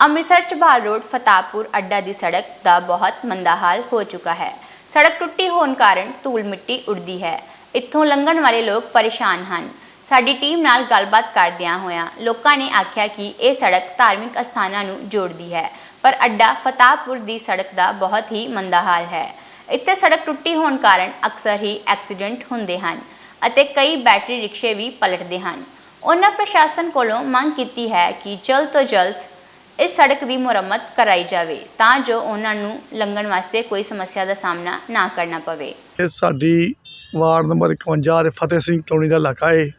Amritsar Chabal road, ਫਤਾਪੁਰ ਅੱਡਾ ਦੀ ਸੜਕ ਦਾ ਬਹੁਤ ਮੰਦਾ ਹਾਲ ਹੋ ਚੁੱਕਾ ਹੈ। ਸੜਕ ਟੁੱਟੀ ਹੋਣ ਕਾਰਨ ਧੂਲ ਮਿੱਟੀ ਉੱਡਦੀ ਹੈ। ਇੱਥੋਂ ਲੰਘਣ ਵਾਲੇ ਲੋਕ ਪਰੇਸ਼ਾਨ ਹਨ। ਸਾਡੀ ਟੀਮ ਨਾਲ ਗੱਲਬਾਤ ਕਰਦਿਆਂ ਹੋਇਆਂ ਲੋਕਾਂ ਨੇ ਆਖਿਆ ਕਿ ਇਹ ਸੜਕ ਧਾਰਮਿਕ ਅਸਥਾਨਾਂ ਨੂੰ ਜੋੜਦੀ ਹੈ, ਪਰ ਅੱਡਾ ਫਤਾਪੁਰ ਦੀ ਸੜਕ ਦਾ ਬਹੁਤ ਹੀ ਮੰਦਾ ਹਾਲ ਹੈ। ਇੱਥੇ ਸੜਕ ਟੁੱਟੀ ਹੋਣ ਕਾਰਨ ਅਕਸਰ ਹੀ ਐਕਸੀਡੈਂਟ ਹੁੰਦੇ ਹਨ ਅਤੇ ਕਈ ਬੈਟਰੀ ਰਿਕਸ਼ੇ ਵੀ ਪਲਟਦੇ ਹਨ। ਉਹਨਾਂ ਪ੍ਰਸ਼ਾਸਨ ਕੋਲੋਂ ਮੰਗ ਕੀਤੀ ਹੈ ਕਿ ਜਲਦ ਤੋਂ ਜਲਦ ਇਸ ਸੜਕ ਦੀ ਮੁਰੰਮਤ ਕਰਾਈ ਜਾਵੇ ਤਾਂ ਜੋ ਉਹਨਾਂ ਨੂੰ ਲੰਘਣ ਵਾਸਤੇ ਕੋਈ ਸਮੱਸਿਆ ਦਾ ਸਾਹਮਣਾ ਨਾ ਕਰਨਾ ਪਵੇ। ਇਹ ਸਾਡੀ ਵਾਰਡ ਨੰਬਰ 51 ਦੇ ਫਤਿਹ ਸਿੰਘ ਕਲੋਨੀ ਦਾ ਇਲਾਕਾ ਏ।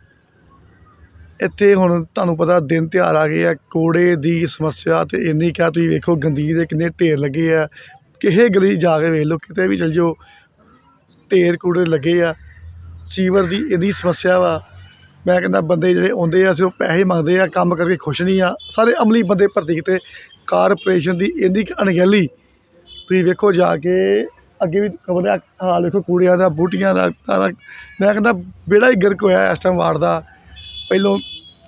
ਇੱਥੇ ਹੁਣ ਤੁਹਾਨੂੰ ਪਤਾ ਦਿਨ ਤਿਉਹਾਰ ਆ ਗਏ ਆ। ਕੂੜੇ ਦੀ ਸਮੱਸਿਆ ਤੇ ਇੰਨੀ ਕਿਆ ਤੁਸੀਂ ਵੇਖੋ ਗੰਦੀ ਦੇ ਕਿੰਨੇ ਢੇਰ ਲੱਗੇ ਆ। ਕਿਸੇ ਗਲੀ ਜਾ ਕੇ ਵੇਖ ਲਓ, ਕਿਤੇ ਵੀ ਚਲ ਜਾਓ, ਢੇਰ ਕੂੜੇ ਲੱਗੇ ਆ। ਸੀਵਰ ਦੀ ਇਹਦੀ ਸਮੱਸਿਆ ਵਾ। ਮੈਂ ਕਹਿੰਦਾ ਬੰਦੇ ਜਿਹੜੇ ਆਉਂਦੇ ਆ ਸਿਰਫ ਪੈਸੇ ਮੰਗਦੇ ਆ, ਕੰਮ ਕਰਕੇ ਖੁਸ਼ ਨਹੀਂ ਆ। ਸਾਰੇ ਅਮਲੀ ਬੰਦੇ ਭਰਤੀ ਕੀਤੇ ਕਾਰਪੋਰੇਸ਼ਨ ਦੀ ਇੰਨੀ ਕੁ ਅਣਗਹਿਲੀ। ਤੁਸੀਂ ਵੇਖੋ ਜਾ ਕੇ ਅੱਗੇ ਵੀ ਖਬਰ ਹੈ ਹਾਲ ਵੇਖੋ ਕੂੜਿਆਂ ਦਾ, ਬੂਟੀਆਂ ਦਾ, ਸਾਰਾ। ਮੈਂ ਕਹਿੰਦਾ ਬੇੜਾ ਹੀ ਗਰਕ ਹੋਇਆ ਇਸ ਟਾਈਮ ਵਾਰਡ ਦਾ। ਪਹਿਲੋਂ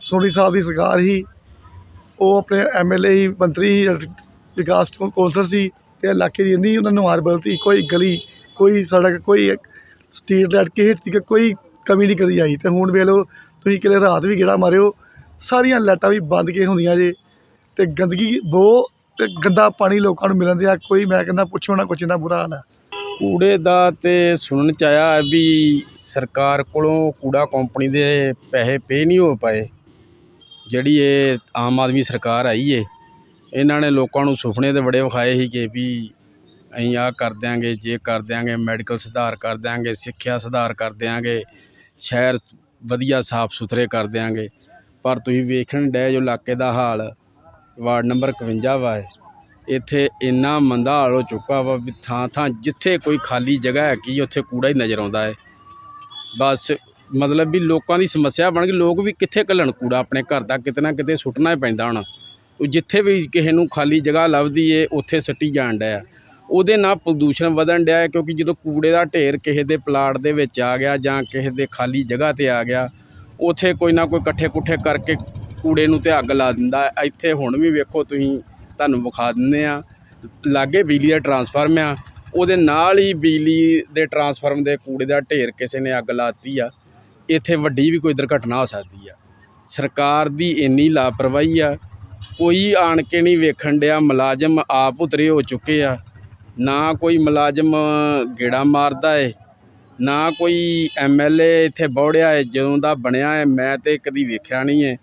ਸੋਨੀ ਸਾਹਿਬ ਦੀ ਸਰਕਾਰ ਸੀ, ਉਹ ਆਪਣੇ ਐਮਐਲਏ ਸੀ, ਮੰਤਰੀ ਸੀ ਵਿਕਾਸ ਕੌਂਸਲਰ ਸੀ, ਤੇ ਇਲਾਕੇ ਦੀ ਇੰਨੀ ਉਹਨਾਂ ਨੂੰ ਹਾਰ ਬਦਲਤੀ, ਕੋਈ ਗਲੀ, ਕੋਈ ਸੜਕ, ਕੋਈ ਸਟਰੀਟ ਲਾਈਟ, ਕਿਸੇ ਚੀਜ਼ ਕੋਈ ਕਮੀ ਨਹੀਂ ਕਦੀ ਆਈ। ਤੇ ਹੁਣ ਵੇਖ ਲਓ, ਤੁਸੀਂ ਕਿਲੇ ਰਾਤ ਵੀ ਗੇੜਾ ਮਾਰਿਓ, ਸਾਰੀਆਂ ਲਾਈਟਾਂ ਵੀ ਬੰਦ ਕੇ ਹੁੰਦੀਆਂ ਜੇ। ਤੇ ਗੰਦਗੀ ਬਹੁਤ, ਤੇ ਗੰਦਾ ਪਾਣੀ ਲੋਕਾਂ ਨੂੰ ਮਿਲਣ ਦਿਆ। ਕੋਈ ਮੈਂ ਕਹਿੰਦਾ, ਪੁੱਛੋ ਨਾ ਕੁਛ, ਇੰਨਾ ਬੁਰਾ ਹਾਲ ਹੈ ਕੂੜੇ ਦਾ ਤੇ ਸੁਣਨ ਚ ਆਇਆ ਹੈ ਵੀ ਸਰਕਾਰ ਕੋਲੋਂ ਕੂੜਾ ਕੰਪਨੀ ਦੇ ਪੈਸੇ ਪੇ ਨਹੀਂ ਹੋ ਪਾਏ। ਜਿਹੜੀ ਇਹ ਆਮ ਆਦਮੀ ਸਰਕਾਰ ਆਈ ਏ, ਇਹਨਾਂ ਨੇ ਲੋਕਾਂ ਨੂੰ ਸੁਪਨੇ ਤੇ ਬੜੇ ਵਿਖਾਏ ਸੀ ਕਿ ਵੀ ਅਸੀਂ ਆਹ ਕਰ ਦਿਆਂਗੇ, ਜੇ ਕਰ ਦਿਆਂਗੇ, ਮੈਡੀਕਲ ਸੁਧਾਰ ਕਰ ਦਿਆਂਗੇ, ਸਿੱਖਿਆ ਸੁਧਾਰ ਕਰ ਦਿਆਂਗੇ। ਸ਼ਹਿਰ ਵਧੀਆ ਸਾਫ਼ ਸੁਥਰੇ ਕਰ ਦਿਆਂਗੇ। ਪਰ ਤੁਸੀਂ ਵੇਖਣ ਡਏ ਜੋ ਇਲਾਕੇ ਦਾ ਹਾਲ, ਵਾਰਡ ਨੰਬਰ 51 ਵਾ ਇਹ। ਇੱਥੇ ਇੰਨਾ ਮੰਦਾ ਹਾਲ ਹੋ ਚੁੱਕਾ ਵਾ ਵੀ ਥਾਂ ਥਾਂ ਜਿੱਥੇ ਕੋਈ ਖਾਲੀ ਜਗ੍ਹਾ ਹੈ ਕੀ ਉੱਥੇ ਕੂੜਾ ਹੀ ਨਜ਼ਰ ਆਉਂਦਾ ਹੈ। ਬਸ ਮਤਲਬ ਵੀ ਲੋਕਾਂ ਦੀ ਸਮੱਸਿਆ ਬਣ ਗਈ। ਲੋਕ ਵੀ ਕਿੱਥੇ ਘੱਲਣ ਕੂੜਾ ਆਪਣੇ ਘਰ ਦਾ ਕਿਤੇ ਨਾ ਕਿਤੇ ਸੁੱਟਣਾ ਹੀ ਪੈਂਦਾ ਹੁਣ। ਉਹ ਜਿੱਥੇ ਵੀ ਕਿਸੇ ਨੂੰ ਖਾਲੀ ਜਗ੍ਹਾ ਲੱਭਦੀ ਏ, ਉੱਥੇ ਸੱਟੀ ਜਾਣ ਡਿਆ। ਉਹਦੇ ਨਾਲ ਪ੍ਰਦੂਸ਼ਣ ਵਧਣ ਡਿਆ ਕਿਉਂਕਿ ਜਦੋਂ ਕੂੜੇ ਦਾ ਢੇਰ ਕਿਸੇ ਦੇ ਪਲਾਟ ਦੇ ਵਿੱਚ ਆ ਗਿਆ ਜਾਂ ਕਿਸੇ ਦੇ ਖਾਲੀ ਜਗ੍ਹਾ ਤੇ ਆ ਗਿਆ, ਉੱਥੇ ਕੋਈ ਨਾ ਕੋਈ ਇਕੱਠੇ ਕੁੱਠੇ ਕਰਕੇ ਕੂੜੇ ਨੂੰ ਤਾਂ ਅੱਗ ਲਾ ਦਿੰਦਾ ਇੱਥੇ ਹੁਣ ਵੀ ਵੇਖੋ ਤੁਸੀਂ, ਤੁਹਾਨੂੰ ਵਿਖਾ ਦਿੰਦੇ ਆ ਲਾਗੇ ਬਿਜਲੀ ਦਾ ਟਰਾਂਸਫਾਰਮ ਆ, ਉਹਦੇ ਨਾਲ ਹੀ ਬਿਜਲੀ ਦੇ ਟਰਾਂਸਫਾਰਮ ਦੇ ਕੂੜੇ ਦਾ ਢੇਰ ਕਿਸੇ ਨੇ ਅੱਗ ਲਾਤੀ ਆ। ਇੱਥੇ ਵੱਡੀ ਵੀ ਕੋਈ ਦੁਰਘਟਨਾ ਹੋ ਸਕਦੀ ਆ। ਸਰਕਾਰ ਦੀ ਇੰਨੀ ਲਾਪਰਵਾਹੀ ਆ, ਕੋਈ ਆਣ ਕੇ ਨਹੀਂ ਵੇਖਣ ਡਿਆ, ਮੁਲਾਜ਼ਮ ਆਪ ਉਤਰੇ ਹੋ ਚੁੱਕੇ ਆ। ਨਾ ਕੋਈ ਮੁਲਾਜ਼ਮ ਗੇੜਾ ਮਾਰਦਾ ਏ, ਨਾ ਕੋਈ ਐਮਐਲਏ ਇੱਥੇ ਬੌੜਿਆ ਏ, ਜਦੋਂ ਦਾ ਬਣਿਆ ਏ, ਮੈਂ ਤਾਂ ਕਦੀ ਵੇਖਿਆ ਨਹੀਂ ਏ।